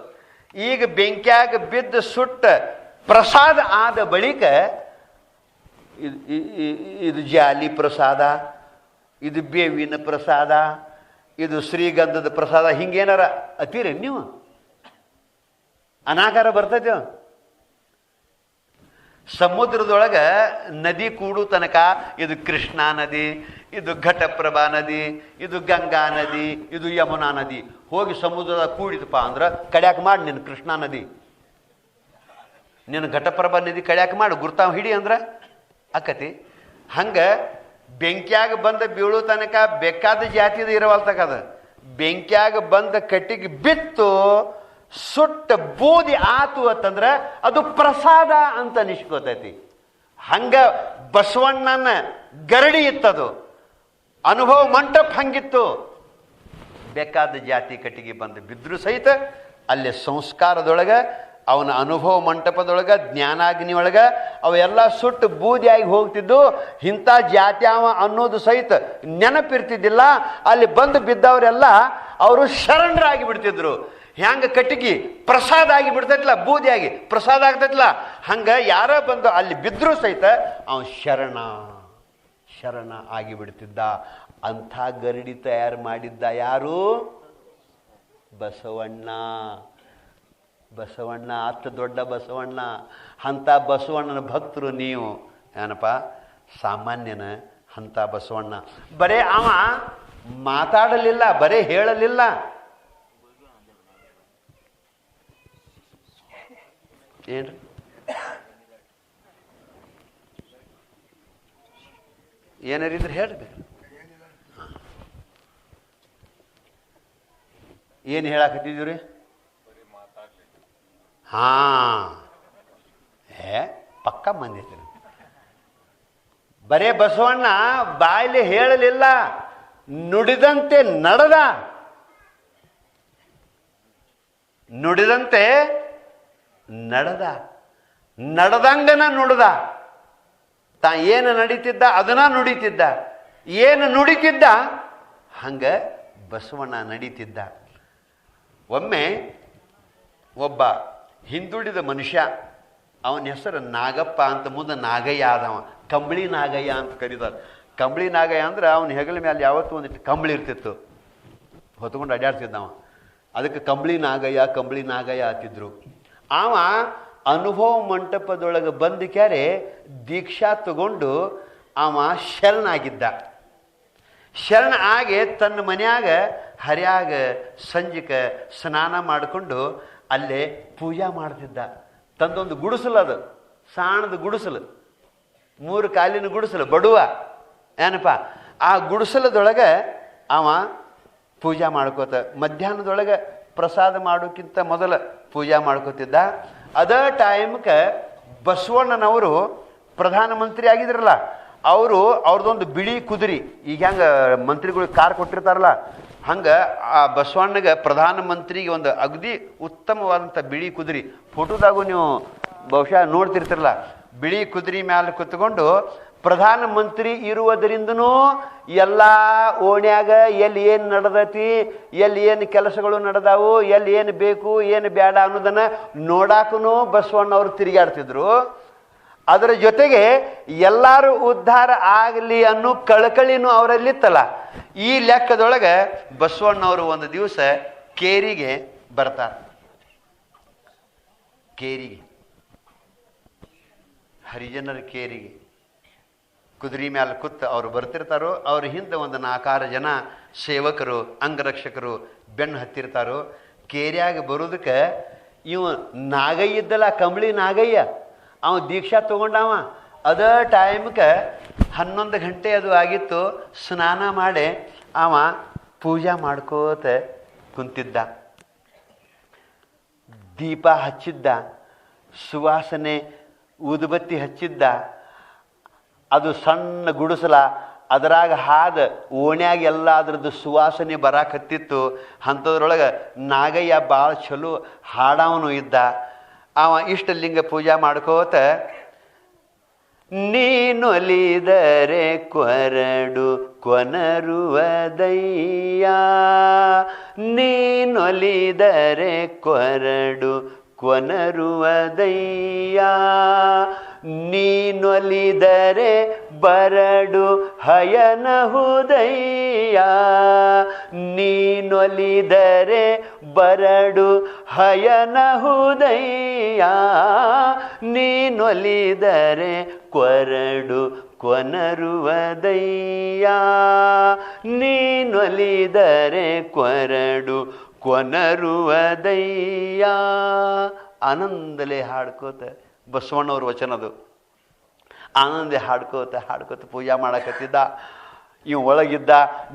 Speaker 1: ಈಗ ಬೆಂಕಿಯಾಗ ಬಿದ್ದು ಸುಟ್ಟ ಪ್ರಸಾದ ಆದ ಬಳಿಕ ಇದು ಜಾಲಿ ಪ್ರಸಾದ ಇದು ಬೇವಿನ ಪ್ರಸಾದ, ಇದು ಶ್ರೀಗಂಧದ ಪ್ರಸಾದ, ಹಿಂಗೇನಾರ ಅತೀರಿ ನೀವು? ಅನಾಕಾರ ಬರ್ತೈತೆ. ಸಮುದ್ರದೊಳಗೆ ನದಿ ಕೂಡು ತನಕ ಇದು ಕೃಷ್ಣಾ ನದಿ, ಇದು ಘಟಪ್ರಭಾ ನದಿ, ಇದು ಗಂಗಾ ನದಿ, ಇದು ಯಮುನಾ ನದಿ. ಹೋಗಿ ಸಮುದ್ರದ ಕೂಡಿದಪ್ಪ ಅಂದ್ರೆ ಕಡ್ಯಾಕ ಮಾಡಿ ನಿನ್ನ ಕೃಷ್ಣಾ ನದಿ. ನಿನ್ನ ಘಟಪ್ರಭಾ ನದಿ ಕಡ್ಯಾಕ ಮಾಡಿ, ಗುರ್ತಾವ್ ಹಿಡಿ ಅಂದ್ರೆ. ಅಕ್ಕತಿ ಹಂಗೆ ಬೆಂಕ್ಯಾಗ ಬಂದ ಬೀಳು ತನಕ ಬೇಕಾದ ಜಾತಿದು ಇರವಲ್ತಕದ ಬೆಂಕಿಯಾಗ ಬಂದ ಕಟ್ಟಿಗೆ ಬಿತ್ತು, ಸುಟ್ಟ ಬೂದಿ ಆತು ಅಂತಂದ್ರೆ ಅದು ಪ್ರಸಾದ ಅಂತ ಅನಿಸ್ಕೋತೈತಿ ಹಂಗ ಬಸವಣ್ಣನ ಗರಡಿ ಇತ್ತದು. ಅನುಭವ ಮಂಟಪ ಹಂಗಿತ್ತು. ಬೇಕಾದ ಜಾತಿ ಕಟ್ಟಿಗೆ ಬಂದು ಬಿದ್ದರೂ ಸಹಿತ, ಅಲ್ಲಿ ಸಂಸ್ಕಾರದೊಳಗೆ ಅವನ ಅನುಭವ ಮಂಟಪದೊಳಗೆ ಜ್ಞಾನಾಗ್ನಿ ಒಳಗೆ ಅವೆಲ್ಲ ಸುಟ್ಟು ಬೂದಿಯಾಗಿ ಹೋಗ್ತಿದ್ದು. ಇಂಥ ಜಾತ್ಯಾವ ಅನ್ನೋದು ಸಹಿತ ನೆನಪಿರ್ತಿದ್ದಿಲ್ಲ. ಅಲ್ಲಿ ಬಂದು ಬಿದ್ದವರೆಲ್ಲ ಅವರು ಶರಣರಾಗಿ ಬಿಡ್ತಿದ್ರು. ಹೆಂಗ ಕಟ್ಟಿಗೆ? ಪ್ರಸಾದ ಆಗಿ ಬಿಡ್ತೈತ್ಲ, ಬೂದಿಯಾಗಿ. ಪ್ರಸಾದ ಆಗ್ತೈತ್ಲ. ಹಂಗ ಯಾರೋ ಬಂದು ಅಲ್ಲಿ ಬಿದ್ದರೂ ಸಹಿತ ಅವನು ಶರಣ ಶರಣ ಆಗಿಬಿಡ್ತಿದ್ದ ಅಂಥ ಗರಡಿ ತಯಾರು ಮಾಡಿದ್ದ ಯಾರು? ಬಸವಣ್ಣ. ಬಸವಣ್ಣ ಅತ್ತ ದೊಡ್ಡ ಬಸವಣ್ಣ, ಅಂಥ ಬಸವಣ್ಣನ ಭಕ್ತರು ನೀವು. ಏನಪ್ಪ? ಸಾಮಾನ್ಯನ ಅಂಥ ಬಸವಣ್ಣ. ಬರೇ ಅವ ಮಾತಾಡಲಿಲ್ಲ, ಬರೇ ಹೇಳಲಿಲ್ಲ. ಏನ್ರಿ? ಏನಾರಿದ್ರೆ ಹೇಳ್ರಿ. ಏನು ಹೇಳಕತ್ತಿದ್ದೀರಿ ಹಾ. ಏ, ಪಕ್ಕ ಬಂದಿತ್ತು ಬರೇ ಬಸವಣ್ಣ, ಬಾಯಲ್ಲಿ ಹೇಳಲಿಲ್ಲ, ನುಡಿದಂತೆ ನಡೆದ. ನುಡಿದಂತೆ ನಡೆದ. ನಡೆದಂಗನ ನುಡ್ದ. ತಾ ಏನು ನಡೀತಿದ್ದ, ಅದನ್ನ ನುಡಿತಿದ್ದ. ಏನು ನುಡಿತಿದ್ದ, ಹಂಗ ಬಸವಣ್ಣ ನಡೀತಿದ್ದ. ಒಮ್ಮೆ ಒಬ್ಬ ಹಿಂದುಳಿದ ಮನುಷ್ಯ, ಅವನ ಹೆಸರು ನಾಗಪ್ಪ ಅಂತ ಮುಂದೆ ನಾಗಯ್ಯ ಆದವ. ಕಂಬಳಿ ನಾಗಯ್ಯ ಅಂತ ಕರೀತಾರೆ. ಕಂಬಳಿ ನಾಗಯ್ಯ ಅಂದ್ರೆ ಅವನ ಹೆಗಲ ಮೇಲೆ ಯಾವತ್ತೂ ಒಂದಿಟ್ಟು ಕಂಬಳಿ ಇರ್ತಿತ್ತು. ಹೊತ್ಕೊಂಡು ಅಡ್ಡಾಡ್ತಿದ್ದವ ಅದಕ್ಕೆ ಕಂಬಳಿ ನಾಗಯ್ಯ ಕಂಬಳಿ ನಾಗಯ್ಯ ಆತಿದ್ರು ಅವ ಅನುಭವ ಮಂಟಪದೊಳಗೆ ಬಂದ ಕ್ಯಾರೆ ದೀಕ್ಷಾ ತಗೊಂಡು ಅವ ಶರಣಾಗಿದ್ದ ಶರಣ ಆಗಿ ತನ್ನ ಮನೆಯಾಗ ಹರಿಯಾಗ ಸಂಜಿಕ ಸ್ನಾನ ಮಾಡಿಕೊಂಡು ಅಲ್ಲೇ ಪೂಜಾ ಮಾಡ್ತಿದ್ದ. ತಂದೊಂದು ಗುಡಿಸಲು ಅದು, ಸಾಣದ ಗುಡಿಸಲು. ಮೂರು ಕಾಲಿನ ಗುಡಿಸಲು, ಬಡುವ. ಏನಪ್ಪ? ಆ ಗುಡಿಸಲದೊಳಗೆ ಅವ ಪೂಜಾ ಮಾಡ್ಕೋತ, ಮಧ್ಯಾಹ್ನದೊಳಗೆ ಪ್ರಸಾದ ಮಾಡೋಕ್ಕಿಂತ ಮೊದಲು ಪೂಜಾ ಮಾಡ್ಕೋತಿದ್ದ. ಅದ ಟೈಮ್ಗೆ ಬಸವಣ್ಣನವರು ಪ್ರಧಾನಮಂತ್ರಿ ಆಗಿದ್ರಲ್ಲ, ಅವರು ಅವ್ರದ್ದೊಂದು ಬಿಳಿ ಕುದುರೆ, ಈಗ ಹೆಂಗೆ ಮಂತ್ರಿಗಳಿಗೆ ಕಾರ್ ಕೊಟ್ಟಿರ್ತಾರಲ್ಲ ಹಂಗೆ ಆ ಬಸವಣ್ಣಗೆ ಪ್ರಧಾನಮಂತ್ರಿಗೆ ಒಂದು ಅಗದಿ ಉತ್ತಮವಾದಂಥ ಬಿಳಿ ಕುದುರೆ. ಫೋಟೋದಾಗೂ ನೀವು ಬಹುಶಃ ನೋಡ್ತಿರ್ತಿರಲ್ಲ, ಬಿಳಿ ಕುದುರೆ ಮ್ಯಾಲೆ ಕುತ್ಕೊಂಡು ಪ್ರಧಾನಮಂತ್ರಿ ಇರುವುದರಿಂದನೂ ಎಲ್ಲ ಓಣ್ಯಾಗ ಎಲ್ಲಿ ಏನು ನಡೆದತಿ, ಎಲ್ಲಿ ಏನು ಕೆಲಸಗಳು ನಡೆದಾವು, ಎಲ್ಲಿ ಏನು ಬೇಕು, ಏನು ಬೇಡ ಅನ್ನೋದನ್ನು ನೋಡಾಕೂ ಬಸವಣ್ಣವ್ರು ತಿರುಗಾಡ್ತಿದ್ರು. ಅದರ ಜೊತೆಗೆ ಎಲ್ಲರೂ ಉದ್ಧಾರ ಆಗಲಿ ಅನ್ನೋ ಕಳಕಳಿನೂ ಅವರಲ್ಲಿತ್ತಲ್ಲ. ಈ ಲೆಕ್ಕದೊಳಗೆ ಬಸವಣ್ಣವರು ಒಂದು ದಿವಸ ಕೇರಿಗೆ ಬರ್ತಾರೆ. ಕೇರಿಗೆ. ಹರಿಜನರ ಕೇರಿಗೆ. ಕುದುರೆ ಮ್ಯಾಲೆ ಕುತ್ತ ಅವ್ರು ಬರ್ತಿರ್ತಾರೋ, ಅವ್ರ ಹಿಂದೆ ಒಂದು ನಾಲ್ಕಾರು ಜನ ಸೇವಕರು, ಅಂಗರಕ್ಷಕರು ಬೆನ್ನು ಹತ್ತಿರ್ತಾರೋ, ಕೇರಿಯಾಗಿ ಬರೋದಕ್ಕೆ ಇವ ನಾಗಯ್ಯ ಇದ್ದಲ್ಲ ಕಂಬಳಿ ನಾಗಯ್ಯ. ಅವ ದೀಕ್ಷಾ ತಗೊಂಡವ. ಅದ ಟೈಮ್ಗೆ ಹನ್ನೊಂದು ಗಂಟೆ ಅದು ಆಗಿತ್ತು, ಸ್ನಾನ ಮಾಡಿ ಅವ ಪೂಜಾ ಮಾಡ್ಕೋತ ಕುಂತಿದ್ದ. ದೀಪ ಹಚ್ಚಿದ್ದ, ಸುವಾಸನೆ ಊದುಬತ್ತಿ ಹಚ್ಚಿದ್ದ. ಅದು ಸಣ್ಣ ಗುಡಿಸಲ, ಅದರಾಗ ಹಾದ ಓಣ್ಯಾಗ ಎಲ್ಲ ಅದ್ರದ್ದು ಸುವಾಸನೆ ಬರಾಕತ್ತಿತ್ತು. ಅಂಥದ್ರೊಳಗೆ ನಾಗಯ್ಯ ಭಾಳ ಚಲೋ ಹಾಡವನು ಇದ್ದ. ಅವ ಇಷ್ಟಲಿಂಗ ಪೂಜಾ ಮಾಡ್ಕೋತ ನೀನೊಲಿದರೆ ಕೊರಡು ಕೊನರುವದಯ್ಯ ನೀನೊಲಿದರೆ ಕೊರಡು ಕೊನರುವದಯ್ಯ ನೀನೊಲಿದರೆ ಬರಡು ಹಯನಹುದಯ್ಯ ನೀನೊಲಿದರೆ ಬರಡು ಹಯನಹುದಯ್ಯ ನೀನೊಲಿದರೆ ಕೊರಡು ಕೊನರುವದಯ್ಯ ನೀನೊಲಿದರೆ ಕೊರಡು ಕೊನರುವದಯ್ಯ ಆನಂದಲೇ ಹಾಡ್ಕೋತ, ಬಸವಣ್ಣವ್ರ ವಚನದು ಆನಂದೆ ಹಾಡ್ಕೋತ ಹಾಡ್ಕೋತ ಪೂಜಾ ಮಾಡಕತ್ತಿದ್ದ, ಇವು ಒಳಗಿದ್ದ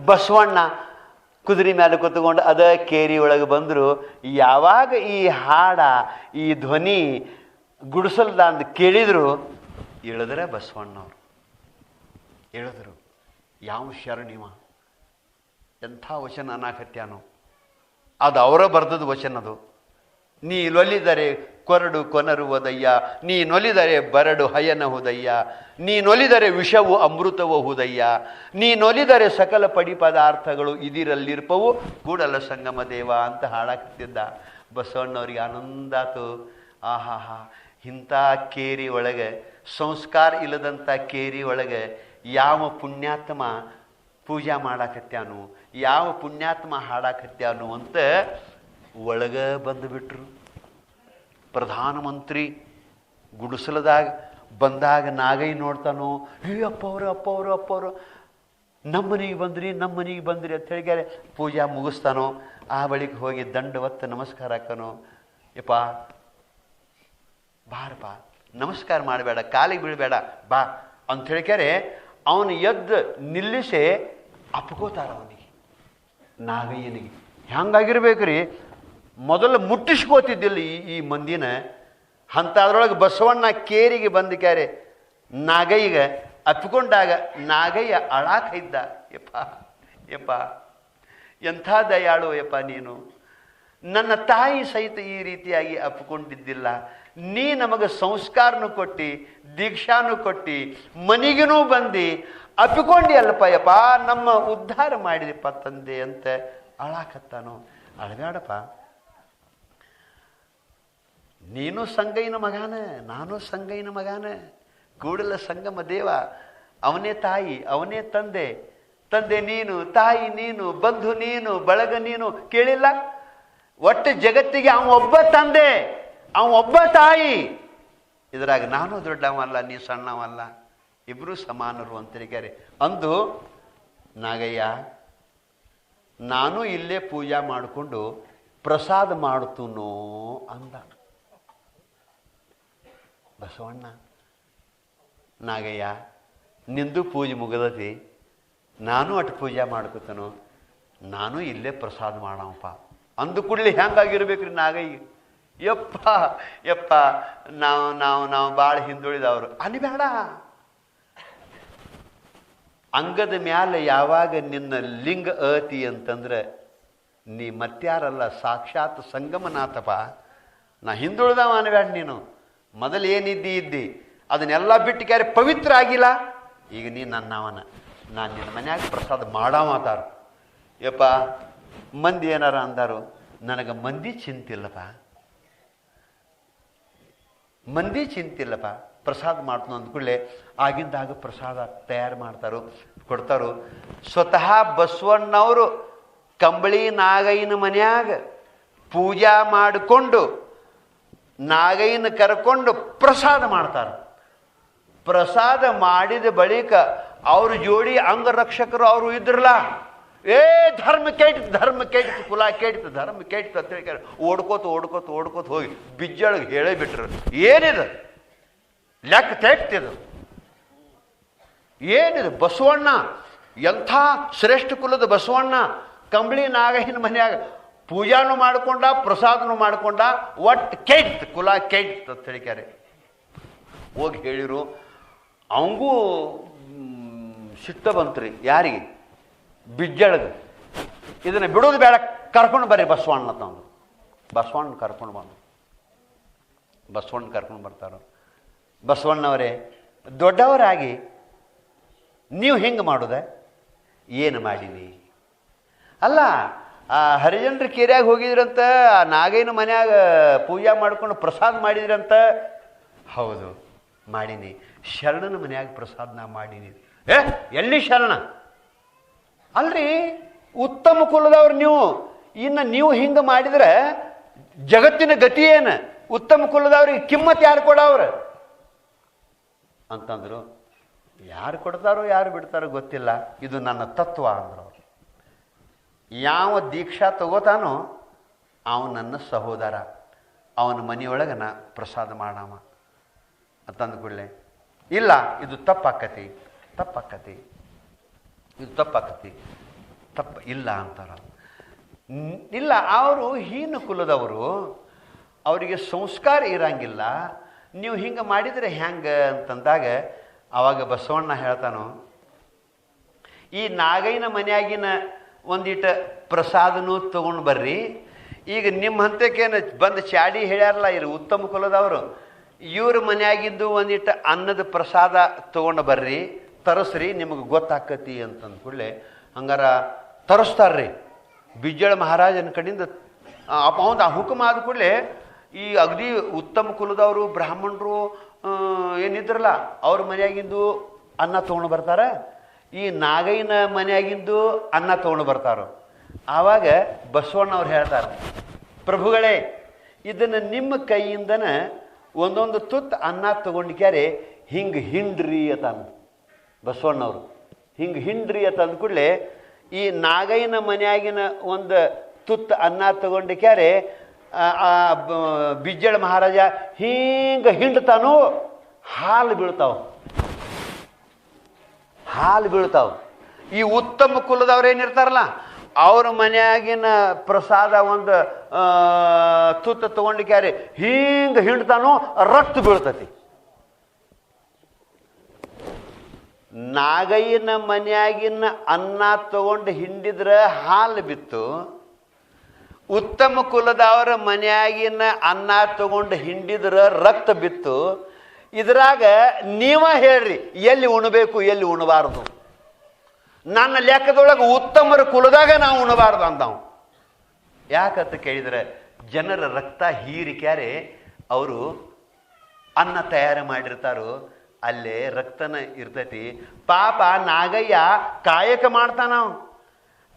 Speaker 1: ಬಸವಣ್ಣ ಕುದುರೆ ಮೇಲೆ ಕೂತ್ಕೊಂಡು ಅದ ಕೇರಿ ಒಳಗೆ ಬಂದರು, ಯಾವಾಗ ಈ ಹಾಡ, ಈ ಧ್ವನಿ ಗುಡಿಸಲ್ದ ಅಂತ ಕೇಳಿದ್ರು, ಇಳಿದ್ರೆ ಬಸವಣ್ಣವ್ರು. ಇಳಿದ್ರು. ಯಾವ ಶರಣಿವ ಎಂಥ ವಚನ ಅನಾಕತ್ಯಾನು ಅದು ಅವರ ಬರ್ದದ ವಚನದು ನೀ ನೊಲಿದರೆ ಕೊರಡು ಕೊನರುವುದಯ್ಯ. ನೀ ನೊಲಿದರೆ ಬರಡು ಹಯನ ಹುದಯ್ಯ ನೀ ನೊಲಿದರೆ ವಿಷವು ಅಮೃತವಹುದಯ್ಯ. ಹುದಯ್ಯ ನೀ ನೊಲಿದರೆ ಸಕಲ ಪಡಿ ಪದಾರ್ಥಗಳು ಇದಿರಲ್ಲಿರ್ಪವು. ಕೂಡಲ ಸಂಗಮ ದೇವ ಅಂತ ಹಾಡಾಕ್ತಿದ್ದ. ಬಸವಣ್ಣವ್ರಿಗೆ ಆನಂದಾತು ಆಹಾಹಾ, ಇಂಥ ಕೇರಿ ಒಳಗೆ, ಸಂಸ್ಕಾರ ಇಲ್ಲದಂಥ ಕೇರಿ ಒಳಗೆ ಯಾವ ಪುಣ್ಯಾತ್ಮ ಪೂಜಾ ಮಾಡಾಕತ್ಯಾನು, ಯಾವ ಪುಣ್ಯಾತ್ಮ ಹಾಡಾಕತ್ಯಾನು ಅಂತ ಒಳಗೆ ಬಂದುಬಿಟ್ರು. ಪ್ರಧಾನಮಂತ್ರಿ ಗುಡಿಸಲದಾಗ ಬಂದಾಗ ನಾಗೈ ನೋಡ್ತಾನೋ ಹೇ ಅಪ್ಪ ಅವರು ಅಪ್ಪ ಅಪ್ಪ ನಮ್ಮ ಮನೆಗೆ ಬಂದ್ರಿ, ನಮ್ಮ ಮನೆಗೆ ಬಂದ್ರಿ ಅಂತ ಹೇಳಿಗಾರೆ ಪೂಜಾ ಮುಗಿಸ್ತಾನೋ, ಆ ಬಳಿಕ ಹೋಗಿ ದಂಡವತ್ತ ನಮಸ್ಕಾರ ಹಾಕನೋ, ಯಪ್ಪ ಬಾರಪ್ಪ ನಮಸ್ಕಾರ ಮಾಡಬೇಡ, ಕಾಲಿಗೆ ಬೀಳಬೇಡ, ಬಾ ಅಂತ ಹೇಳಿಕ್ಯಾರೆ ಅವನು ಎದ್ದು ನಿಲ್ಲಿಸಿ ಅಪ್ಕೋತಾರ ಅವನಿಗೆ, ನಾಗಯ್ಯನಿಗೆ. ಹೆಂಗಾಗಿರ್ಬೇಕ್ರಿ? ಮೊದಲು ಮುಟ್ಟಿಸ್ಕೋತಿದ್ದಿಲ್ಲ ಈ ಈ ಮಂದಿನ. ಅಂಥದ್ರೊಳಗೆ ಬಸವಣ್ಣ ಕೇರಿಗೆ ಬಂದಿಕ್ಯಾರೆ ನಾಗಯ್ಯಗೆ ಅಪ್ಪಿಕೊಂಡಾಗ ನಾಗಯ್ಯ ಅಳಾಕ ಇದ್ದ. ಯಪ್ಪ ಯಪ್ಪ, ಎಂಥ ದಯಾಳು ಯಪ್ಪ ನೀನು. ನನ್ನ ತಾಯಿ ಸಹಿತ ಈ ರೀತಿಯಾಗಿ ಅಪ್ಪಿಕೊಂಡಿದ್ದಿಲ್ಲ. ನೀ ನಮಗೆ ಸಂಸ್ಕಾರನು ಕೊಟ್ಟು, ದೀಕ್ಷಾನು ಕೊಟ್ಟು ಮನೆಗೂ ಬಂದು, ಅಪ್ಪಿಕೊಂಡಿ ಅಲ್ಲಪ್ಪ ಯಪ್ಪ, ನಮ್ಮ ಉದ್ಧಾರ ಮಾಡಿದಪ್ಪ ತಂದೆ ಅಂತ ಅಳಾಕತ್ತಾನು. ಅಳಗಾಡಪ್ಪ ನೀನು ಸಂಗೈನ ಮಗಾನ, ನಾನು ಸಂಗೈನ ಮಗಾನ. ಕೂಡಲ ಸಂಗಮ ದೇವ, ಅವನೇ ತಾಯಿ, ಅವನೇ ತಂದೆ. ತಂದೆ ನೀನು, ತಾಯಿ ನೀನು, ಬಂಧು ನೀನು, ಬಳಗ ನೀನು, ಕೇಳಿಲ್ಲ? ಒಟ್ಟು ಜಗತ್ತಿಗೆ ಒಬ್ಬ ತಂದೆ ಒಬ್ಬ ತಾಯಿ. ಇದರಾಗ ನಾನು ದೊಡ್ಡವಲ್ಲ ನೀ ಸಣ್ಣವಲ್ಲ ಇಬ್ಬರು ಸಮಾನರು ಅಂತ ಹೇಳಿದ್ದಾರೆ ಅಂದು, ನಾಗಯ್ಯ, ನಾನು ಇಲ್ಲೇ ಪೂಜಾ ಮಾಡಿಕೊಂಡು ಪ್ರಸಾದ ಮಾಡ್ತುನೋ ಅಂದ. ಬಸವಣ್ಣ, ನಾಗಯ್ಯ, ನಿಂದು ಪೂಜೆ ಮುಗದತಿ, ನಾನು ಅಟ್ ಪೂಜೆ ಮಾಡ್ಕೊತನು, ನಾನು ಇಲ್ಲೇ ಪ್ರಸಾದ ಮಾಡವಪ್ಪ ಅಂದು ಕೂಡಲೇ ಹೆಂಗಾಗಿರ್ಬೇಕ್ರಿ ನಾಗಯ್ಯ? ಯಪ್ಪ ಯಪ್ಪ, ನಾವು ನಾವು ನಾವು ಭಾಳ ಹಿಂದುಳಿದವರು. ಅಲ್ಲಿ ಬೇಡ. ಅಂಗದ ಮ್ಯಾಲೆ ಯಾವಾಗ ನಿನ್ನ ಲಿಂಗ ಅತಿ ಅಂತಂದ್ರೆ, ನೀ ಮತ್ಯಾರಲ್ಲ ಸಾಕ್ಷಾತ್ ಸಂಗಮನಾಥಪ್ಪ. ನಾ ಹಿಂದುಳಿದವ ಅನ್ಬೇಡ ನೀನು. ಮೊದಲು ಏನಿದ್ದಿ ಇದ್ದಿ? ಅದನ್ನೆಲ್ಲ ಬಿಟ್ಟು ಕ್ಯಾರೆ ಪವಿತ್ರ ಆಗಿಲ್ಲ. ಈಗ ನೀ ನನ್ನವನ. ನಾನು ನಿನ್ನ ಮನ್ಯಾಗ ಪ್ರಸಾದ ಮಾಡಾವತಾರ ಯಪ್ಪ, ಮಂದಿ ಏನಾರ ಅಂದರು, ನನಗೆ ಮಂದಿ ಚಿಂತಿಲ್ಲಪ್ಪ. ಮಂದಿ ಚಿಂತಿಲ್ಲಪ್ಪ. ಪ್ರಸಾದ ಮಾಡ್ತಾನು ಅಂದ್ಕೂಡಲೇ ಆಗಿಂದಾಗ ಪ್ರಸಾದ ತಯಾರು ಮಾಡ್ತಾರೋ, ಕೊಡ್ತಾರೋ. ಸ್ವತಃ ಬಸವಣ್ಣವರು ಕಂಬಳಿ ನಾಗಯ್ಯನ ಮನ್ಯಾಗ ಪೂಜಾ ಮಾಡಿಕೊಂಡು ನಾಗೈನ ಕರ್ಕೊಂಡು ಪ್ರಸಾದ ಮಾಡ್ತಾರೆ. ಪ್ರಸಾದ ಮಾಡಿದ ಬಳಿಕ ಅವ್ರ ಜೋಡಿ ಅಂಗರಕ್ಷಕರು ಅವರು ಇದ್ರಲ್ಲ, ಏ ಧರ್ಮ ಕೆಟ್ಟಿತು ಧರ್ಮ ಕೆಟ್ಟ, ಕುಲ ಕೆಟ್ಟ, ಧರ್ಮ ಕೆಟ್ಟಿತು ಅಂತ ಹೇಳಿ ಓಡ್ಕೋತ ಓಡ್ಕೋತ ಓಡ್ಕೋತ ಹೋಗಿ ಬಿಜ್ಜೊಳಗೆ ಹೇಳೇ ಬಿಟ್ರು. ಏನಿದು? ಲೆಕ್ಕ ತೆಗ್ತಿದು ಏನಿದು? ಬಸವಣ್ಣ, ಎಂಥ ಶ್ರೇಷ್ಠ ಕುಲದ ಬಸವಣ್ಣ, ಕಂಬಳಿ ನಾಗಹಿನ ಮನ್ಯಾಗ ಪೂಜಾನು ಮಾಡ್ಕೊಂಡ, ಪ್ರಸಾದನು ಮಾಡ್ಕೊಂಡ ಒಟ್ಟು ಕೆಟ್, ಕುಲ ಕೆಟ್ ಅಂತ ಹೇಳಿಕ್ಯಾರೆ. ಹೋಗಿ ಹೇಳಿರು, ಅವಂಗೂ ಸಿಟ್ಟ ಬಂತ್ರಿ, ಯಾರಿಗೆ? ಬಿಜ್ಜಳಗ. ಇದನ್ನು ಬಿಡೋದು ಬೇಡ, ಕರ್ಕೊಂಡು ಬರ್ರಿ, ಬಸವಣ್ಣ ತಂದು ಬಸವಣ್ಣ ಕರ್ಕೊಂಡು ಬಂದು ಬಸವಣ್ಣ ಕರ್ಕೊಂಡು ಬರ್ತಾರ. ಬಸವಣ್ಣವರೇ, ದೊಡ್ಡವರಾಗಿ ನೀವು ಹೆಂಗೆ ಮಾಡೋದೆ? ಏನು ಮಾಡೀನಿ ಅಲ್ಲ ಆ ಹರಿಜನರ ಕೇರ್ಯಾಗ ಹೋಗಿದ್ರಂತ, ಆ ನಾಗೈನ ಮನ್ಯಾಗ ಪೂಜಾ ಮಾಡ್ಕೊಂಡು ಪ್ರಸಾದ ಮಾಡಿದ್ರಂತ? ಹೌದು, ಮಾಡೀನಿ. ಶರಣನ ಮನ್ಯಾಗ ಪ್ರಸಾದ ನಾ ಮಾಡೀನಿ. ಏ, ಎಲ್ಲಿ ಶರಣ? ಅಲ್ರಿ, ಉತ್ತಮ ಕುಲದವ್ರು ನೀವು. ಇನ್ನು ನೀವು ಹಿಂಗೆ ಮಾಡಿದ್ರೆ ಜಗತ್ತಿನ ಗತಿ ಏನು? ಉತ್ತಮ ಕುಲದವ್ರಿಗೆ ಕಿಮ್ಮತ್ ಯಾರು ಕೊಡವ್ರು? ಅಂತಂದರು, ಯಾರು ಕೊಡ್ತಾರೋ ಯಾರು ಬಿಡ್ತಾರೋ ಗೊತ್ತಿಲ್ಲ. ಇದು ನನ್ನ ತತ್ವ ಅಂದ್ರು. ಯಾವ ದೀಕ್ಷಾ ತಗೋತಾನೋ ಅವನು ನನ್ನ ಸಹೋದರ, ಅವನ ಮನೆಯೊಳಗೆ ನಾ ಪ್ರಸಾದ ಮಾಡಾಮ ಅಂತಂದು ಕೂಡಲೇ, ಇಲ್ಲ, ಇದು ತಪ್ಪಾಕತಿ ತಪ್ಪಾಕತಿ, ಇದು ತಪ್ಪಾಕತಿ, ತಪ್ಪ, ಇಲ್ಲ ಅಂತಾರ. ಇಲ್ಲ, ಅವರು ಹೀನ ಕುಲದವರು, ಅವರಿಗೆ ಸಂಸ್ಕಾರ ಇರಂಗಿಲ್ಲ, ನೀವು ಹಿಂಗೆ ಮಾಡಿದರೆ ಹೆಂಗೆ ಅಂತಂದಾಗ, ಅವಾಗ ಬಸವಣ್ಣ ಹೇಳ್ತಾನು, ಈ ನಾಗೈನ ಮನ್ಯಾಗಿನ ಒಂದಿಟ ಪ್ರಸಾದನೂ ತೊಗೊಂಡು ಬರ್ರಿ. ಈಗ ನಿಮ್ಮ ಹಂತಕ್ಕೇನು ಬಂದು ಚಾಡಿ ಹೇಳ್ಯಾರಲ್ಲ ಇರು ಉತ್ತಮ ಕುಲದವರು. ಇವ್ರ ಮನೆಯಾಗಿದ್ದು ಒಂದಿಟ್ಟು ಅನ್ನದ ಪ್ರಸಾದ ತೊಗೊಂಡು ಬರ್ರಿ. ತರಸ್ರಿ, ನಿಮಗೆ ಗೊತ್ತಾಕತಿ ಅಂತಂದ ಕೂಡಲೇ ಹಂಗಾರ ತರಿಸ್ತಾರ್ರಿ. ಬಿಜ್ಜಳ ಮಹಾರಾಜನ ಕಡೆಯಿಂದ ಅವಂದು ಆ ಹುಕುಮ ಆದ ಕೂಡಲೇ ಈ ಅಗದಿ ಉತ್ತಮ ಕುಲದವರು, ಬ್ರಾಹ್ಮಣರು ಏನಿದ್ರಲ್ಲ, ಅವ್ರ ಮನ್ಯಾಗಿಂದು ಅನ್ನ ತೊಗೊಂಡು ಬರ್ತಾರ. ಈ ನಾಗಯ್ಯನ ಮನೆಯಾಗಿದ್ದು ಅನ್ನ ತೊಗೊಂಡು ಬರ್ತಾರೋ. ಆವಾಗ ಬಸವಣ್ಣವ್ರು ಹೇಳ್ತಾರೆ, ಪ್ರಭುಗಳೇ, ಇದನ್ನು ನಿಮ್ಮ ಕೈಯಿಂದನ ಒಂದೊಂದು ತುತ್ತು ಅನ್ನ ತಗೊಂಡಿಕ್ಯಾರೆ, ಹಿಂಗೆ ಹಿಂಡ್ರಿ ಅಂದ ಬಸವಣ್ಣವರು. ಹಿಂಗೆ ಹಿಂಡ್ರಿ ಅಂತ ಕೂಡಲೇ ಈ ನಾಗಯ್ಯನ ಮನೆಯಾಗಿನ ಒಂದು ತುತ್ತು ಅನ್ನ ತಗೊಂಡಿಕ್ಯಾರೆ ಬಿಜ್ಜಳ ಮಹಾರಾಜ ಹಿಂಗೆ ಹಿಂಡ್ತಾನೋ, ಹಾಲು ಬೀಳ್ತಾವ. ಹಾಲು ಬೀಳ್ತಾವ. ಈ ಉತ್ತಮ ಕುಲದವ್ರು ಏನಿರ್ತಾರಲ್ಲ, ಅವ್ರ ಮನೆಯಾಗಿನ ಪ್ರಸಾದ ಒಂದು ತುತ್ತ ತಗೊಂಡು ಕ್ಯಾರಿ ಹಿಂಗೆ ಹಿಂಡ್ತಾನು ರಕ್ತ ಬೀಳ್ತತಿ. ನಾಗಯ್ಯನ ಮನೆಯಾಗಿನ ಅನ್ನ ತಗೊಂಡು ಹಿಂಡಿದ್ರೆ ಹಾಲು ಬಿತ್ತು. ಉತ್ತಮ ಕುಲದವರ ಮನೆಯಾಗಿನ ಅನ್ನ ತಗೊಂಡು ಹಿಂಡಿದ್ರೆ ರಕ್ತ ಬಿತ್ತು. ಇದ್ರಾಗ ನೀವ ಹೇಳ್ರಿ, ಎಲ್ಲಿ ಉಣಬೇಕು, ಎಲ್ಲಿ ಉಣಬಾರದು. ನನ್ನ ಲೆಕ್ಕದೊಳಗೆ ಉತ್ತಮರ ಕುಲದಾಗ ನಾವು ಉಣಬಾರ್ದು ಅಂದವು. ಯಾಕಂತ ಕೇಳಿದ್ರೆ, ಜನರ ರಕ್ತ ಹೀರಿಕ್ಯಾರೆ, ಅವರು ಅನ್ನ ತಯಾರು ಮಾಡಿರ್ತಾರೋ, ಅಲ್ಲೇ ರಕ್ತನ ಇರ್ತೈತಿ. ಪಾಪ ನಾಗಯ್ಯ ಕಾಯಕ ಮಾಡ್ತಾನ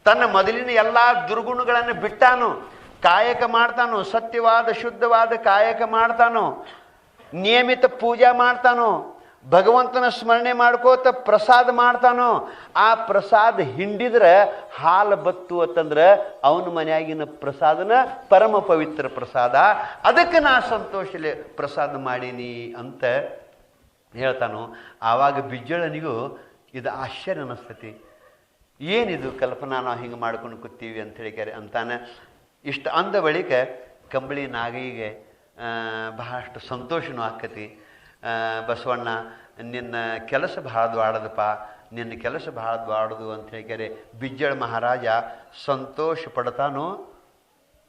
Speaker 1: ತನ್ನ ಮೊದಲಿನ ಎಲ್ಲ ದುರ್ಗುಣಗಳನ್ನು ಬಿಟ್ಟಾನು. ಕಾಯಕ ಮಾಡ್ತಾನು, ಸತ್ಯವಾದ, ಶುದ್ಧವಾದ ಕಾಯಕ ಮಾಡ್ತಾನು. ನಿಯಮಿತ ಪೂಜೆ ಮಾಡ್ತಾನೋ, ಭಗವಂತನ ಸ್ಮರಣೆ ಮಾಡ್ಕೋತ ಪ್ರಸಾದ ಮಾಡ್ತಾನೋ, ಆ ಪ್ರಸಾದ ಹಿಂಡಿದ್ರೆ ಹಾಲು ಬತ್ತು ಅಂತಂದ್ರೆ ಅವನ ಮನೆಯಾಗಿನ ಪ್ರಸಾದನ ಪರಮ ಪವಿತ್ರ ಪ್ರಸಾದ. ಅದಕ್ಕೆ ನಾ ಸಂತೋಷಲೆ ಪ್ರಸಾದ ಮಾಡೀನಿ ಅಂತ ಹೇಳ್ತಾನೋ, ಆವಾಗ ಬಿಜ್ಜಳನಿಗೂ ಇದು ಆಶ್ಚರ್ಯ ಅನಿಸ್ತತಿ. ಏನಿದು ಕಲ್ಪನಾ ನಾವು ಹಿಂಗೆ ಮಾಡ್ಕೊಂಡು ಕೂತೀವಿ ಅಂತ ಹೇಳಿಕ್ಯಾರೆ ಅಂತಾನೆ, ಇಷ್ಟು ಅಂದ ಬಳಿಕ ಕಂಬಳಿ ನಾಗೈಗೆ ಬಹಳಷ್ಟು ಸಂತೋಷನೂ ಆಕ್ಕತಿ ಬಸವಣ್ಣ, ನಿನ್ನ ಕೆಲಸ ಭಾಳ ದ್ವಾಡದಪ್ಪ. ನಿನ್ನ ಕೆಲಸ ಭಾಳ ದ್ವಾಡದು ಅಂತ ಹೇಳಿದರೆ ಬಿಜ್ಜಳ ಮಹಾರಾಜ, ಸಂತೋಷ ಪಡ್ತಾನೋ,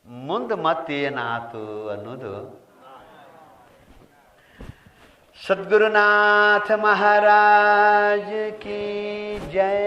Speaker 1: ಮುಂದೆ ಮತ್ತೇನಾತು ಅನ್ನೋದು. ಸದ್ಗುರುನಾಥ ಮಹಾರಾಜ ಕಿ ಜಯ